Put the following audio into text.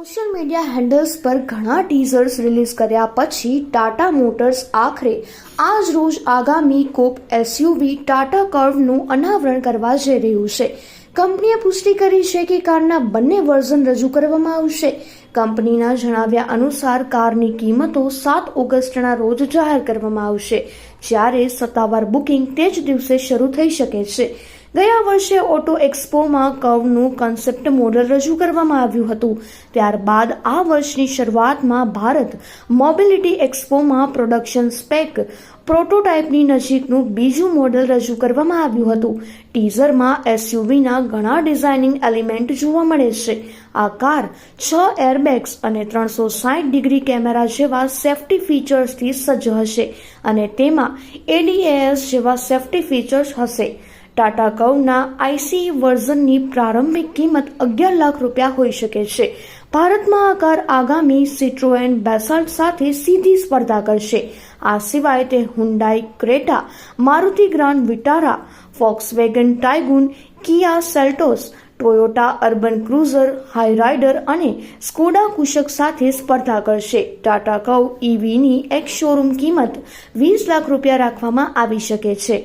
Social media handles પર ઘણા ટીઝર્સ release કર્યા પછી ટાટા મોટર્સ આખરે આજ રોજ આગામી કોપ એસયુવી ટાટા કર્વનું અનાવરણ કરવા જઈ રહ્યું છે. કંપનીએ પુષ્ટિ કરી છે કે કારના બંને વર્ઝન રજૂ કરવામાં આવશે. કંપનીના જણાવ્યા અનુસાર કારની કિંમતો સાત ઓગસ્ટના રોજ જાહેર કરવામાં આવશે, જ્યારે સત્તાવાર બુકિંગ તે જ દિવસે શરૂ થઈ શકે છે. ગયા વર્ષે ઓટો એક્સપોમાં કર્વનું કન્સેપ્ટ મોડલ રજૂ કરવામાં આવ્યું હતું. ત્યારબાદ આ વર્ષની શરૂઆતમાં ભારત મોબિલિટી એક્સપોમાં પ્રોડક્શન સ્પેક પ્રોટોટાઇપની નજીકનું બીજું મોડલ રજૂ કરવામાં આવ્યું હતું. ટીઝરમાં એસયુવીના ઘણા ડિઝાઇનિંગ એલિમેન્ટ જોવા મળે છે. આ કાર છ એરબેગ્સ અને ત્રણસો સાઠ ડિગ્રી કેમેરા જેવા સેફ્ટી ફીચર્સથી સજ્જ હશે અને તેમાં એડીએએસ જેવા સેફ્ટી ફીચર્સ હશે. ટાટા કવના આઈસી વર્ઝનની પ્રારંભિક કિંમત અગિયાર લાખ રૂપિયા હોઈ શકે છે. ભારતમાં આ કાર આગામી સિટ્રોએન બેસાલ્ટ સાથે સીધી સ્પર્ધા કરશે. આ સિવાય તે Hyundai Creta Maruti Grand Vitara Volkswagen Taigun Kia Seltos Toyota Urban Cruiser Hyryder અને સ્કોડા કુશક સાથે સ્પર્ધા કરશે. ટાટા કવ ઈવીની એક શોરૂમ કિંમત વીસ લાખ રૂપિયા રાખવામાં આવી શકે છે.